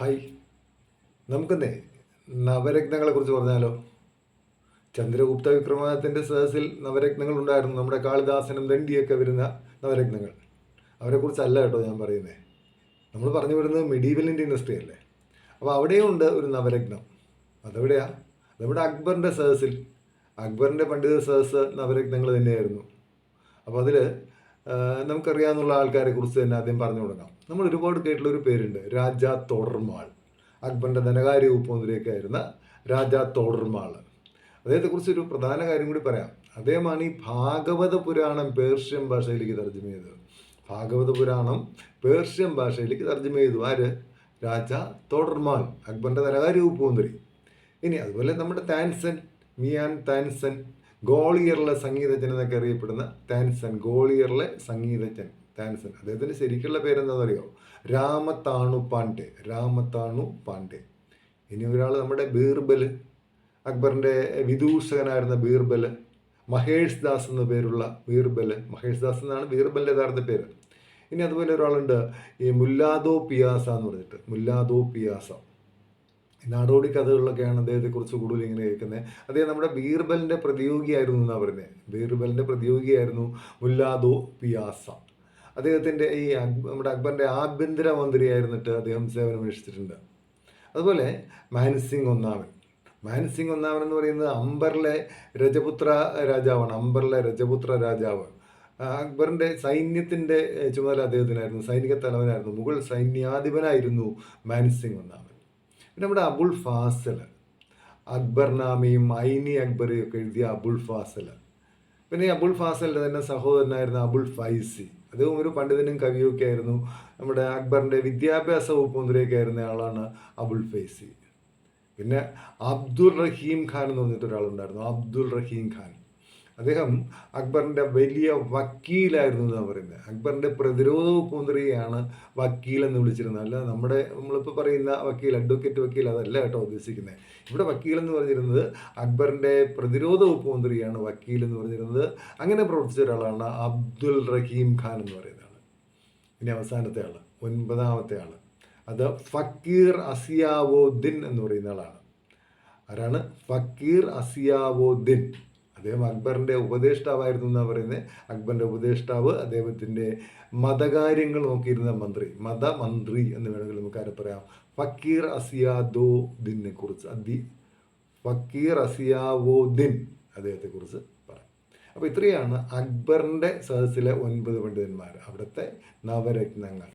Hi. നമുക്കെന്നേ നവരത്നങ്ങളെ കുറിച്ച് പറഞ്ഞാലോ? ചന്ദ്രഗുപ്ത വിക്രമാദിത്യന്റെ സദസ്സിൽ നവരത്നങ്ങൾ ഉണ്ടായിരുന്നു നമ്മുടെ കാളിദാസനും ദണ്ഡിയൊക്കെ വരുന്ന നവരത്നങ്ങൾ. അവരെക്കുറിച്ചല്ല കേട്ടോ ഞാൻ പറയുന്നത് നമ്മൾ പറഞ്ഞു വരുന്നത് മെഡീവൽ ഇന്ത്യൻ ഹിസ്റ്ററി അല്ലേ? അപ്പോൾ അവിടെയും ഉണ്ട് ഒരു നവരത്നം. അതെവിടെയാ? നമ്മുടെ അക്ബറിന്റെ സദസ്സിൽ. അക്ബറിന്റെ പണ്ഡിത സദസ്സ് നവരത്നങ്ങൾ തന്നെയായിരുന്നു. അപ്പോൾ അതിൽ നമുക്കറിയാവുന്ന ആൾക്കാരെ കുറിച്ച് തന്നെ ആദ്യം പറഞ്ഞു കൊടുക്കാം. നമ്മൾ ഒരുപാട് കേട്ടിട്ടുള്ള ഒരു പേരുണ്ട്. രാജ തോടർമാൾ. അക്ബറിന്റെ ധനകാര്യ വകുപ്പ് ആയിരുന്ന രാജ തോടർമാൾ. അദ്ദേഹത്തെക്കുറിച്ച് ഒരു പ്രധാന കാര്യം കൂടി പറയാം. അദ്ദേഹമാണ് ഈ ഭാഗവത പുരാണം പേർഷ്യൻ ഭാഷയിലേക്ക് തർജമ ചെയ്തത്. ഭാഗവത പുരാണം പേർഷ്യൻ ഭാഷയിലേക്ക് തർജമ ചെയ്തു. ആര്? രാജ തോടർമാൾ. അക്ബറിന്റെ ധനകാര്യ വകുപ്പ് മന്ത്രി. ഇനി അതുപോലെ നമ്മുടെ താൻസൻ മിയാൻ താൻസൻ ഗോളിയറിലെ സംഗീതജ്ഞൻ എന്നൊക്കെ അറിയപ്പെടുന്ന താൻസൻ ഗോളിയറിലെ സംഗീതജ്ഞൻ താൻസൻ അദ്ദേഹത്തിന്റെ ശരിക്കുള്ള പേരെന്താ അറിയോ രാമതാണു പാണ്ഡെ രാമതാണു പാണ്ഡെ. ഇനി ഒരാൾ നമ്മുടെ ബീർബൽ അക്ബറിന്റെ വിദൂഷകനായിരുന്ന ബീർബൽ മഹേഷ് ദാസ് എന്ന പേരുള്ള ബീർബൽ മഹേഷ് ദാസ് എന്നാണ് ബീർബലിന്റെ യഥാർത്ഥ പേര്. ഇനി അതുപോലെ ഒരാളുണ്ട് ഈ മുല്ലാദോ പിയാസ എന്ന് പറഞ്ഞിട്ട്. മുല്ലാദോ പിയാസ. നാടോടി കഥകളിലൊക്കെയാണ് അദ്ദേഹത്തെക്കുറിച്ച് കൂടുതൽ ഇങ്ങനെ കേൾക്കുന്നത്. അദ്ദേഹം നമ്മുടെ ബീർബലിന്റെ പ്രതിയോഗിയായിരുന്നു എന്നാണ് പറയുന്നത് ബീർബലിന്റെ പ്രതിയോഗിയായിരുന്നു മുല്ലാദോ പിയാസ. അദ്ദേഹത്തിന്റെ ഈ നമ്മുടെ അക്ബറിന്റെ ആഭ്യന്തര മന്ത്രിയായിരുന്നിട്ട് അദ്ദേഹം സേവനമനുഷ്ഠിച്ചിട്ടുണ്ട്. അതുപോലെ മാൻസിംഗ് ഒന്നാമൻ. മാൻസിംഗ് ഒന്നാമൻ എന്ന് പറയുന്നത് അംബറിലെ രജപുത്ര രാജാവാണ്. അംബറിലെ രജപുത്ര രാജാവ്. അക്ബറിന്റെ സൈന്യത്തിന്റെ ചുമതല അദ്ദേഹത്തിനായിരുന്നു. സൈനിക തലവനായിരുന്നു. മുഗൾ സൈന്യാധിപനായിരുന്നു മാൻസിംഗ് ഒന്നാമൻ. പിന്നെ നമ്മുടെ അബുൾ ഫാസൽ അക്ബർനാമയും ഐനി അക്ബറിയും ഒക്കെ എഴുതിയ അബുൾ ഫാസൽ. പിന്നെ ഈ അബുൾ ഫാസലിന്റെ തന്നെ സഹോദരനായിരുന്ന അബുൾ ഫൈസി. അദ്ദേഹം ഒരു പണ്ഡിതനും കവിയൊക്കെ ആയിരുന്നു. നമ്മുടെ അക്ബറിന്റെ വിദ്യാഭ്യാസ വകുപ്പ് മന്ത്രിയൊക്കെ ആയിരുന്ന ആളാണ് അബുൾ ഫൈസി. പിന്നെ അബ്ദുൾ റഹീം ഖാൻ എന്ന് പറഞ്ഞിട്ട് ഒരാളുണ്ടായിരുന്നു അബ്ദുൾ റഹീം ഖാൻ. അദ്ദേഹം അക്ബറിന്റെ വലിയ വക്കീലായിരുന്നു എന്നാണ് പറയുന്നത്. അക്ബറിന്റെ പ്രതിരോധ മന്ത്രിയാണ് വക്കീൽ എന്ന് വിളിച്ചിരുന്നത്. അല്ല നമ്മുടെ നമ്മളിപ്പോൾ പറയുന്ന വക്കീൽ അഡ്വക്കേറ്റ് വക്കീൽ അതല്ല കേട്ടോ ഉദ്ദേശിക്കുന്നത് ഇവിടെ വക്കീൽ എന്ന് പറഞ്ഞിരുന്നത് അക്ബറിന്റെ പ്രതിരോധ വകുപ്പ് മന്ത്രിയാണ് വക്കീൽ എന്ന് പറഞ്ഞിരുന്നത്. അങ്ങനെ പ്രവർത്തിച്ച ഒരാളാണ് അബ്ദുൽ റഹീം ഖാൻ എന്ന് പറയുന്ന ആൾ ഇനി അവസാനത്തെ ആൾ ഒൻപതാമത്തെ ആൾ അത് ഫക്കീർ അസിയാവോദ്ദിൻ എന്ന് പറയുന്ന ആളാണ്. ആരാണ്? ഫക്കീർ അസിയാവോദ്ദിൻ. അദ്ദേഹം അക്ബറിന്റെ ഉപദേഷ്ടാവായിരുന്നു എന്നാണ് പറയുന്നത് അക്ബറിന്റെ ഉപദേഷ്ടാവ് അദ്ദേഹത്തിന്റെ മതകാര്യങ്ങൾ നോക്കിയിരുന്ന മന്ത്രി മതമന്ത്രി എന്ന് വേണമെങ്കിൽ നമുക്ക് ആരെ പറയാം. ഫക്കീർ അസിയാദോ ദിനെ കുറിച്ച് അതി ഫക്കീർ അസിയാവോദിൻ അദ്ദേഹത്തെക്കുറിച്ച് പറയാം. അപ്പോൾ ഇത്രയാണ് അക്ബറിന്റെ സദസ്സിലെ ഒൻപത് പണ്ഡിതന്മാർ അവിടുത്തെ നവരത്നങ്ങൾ.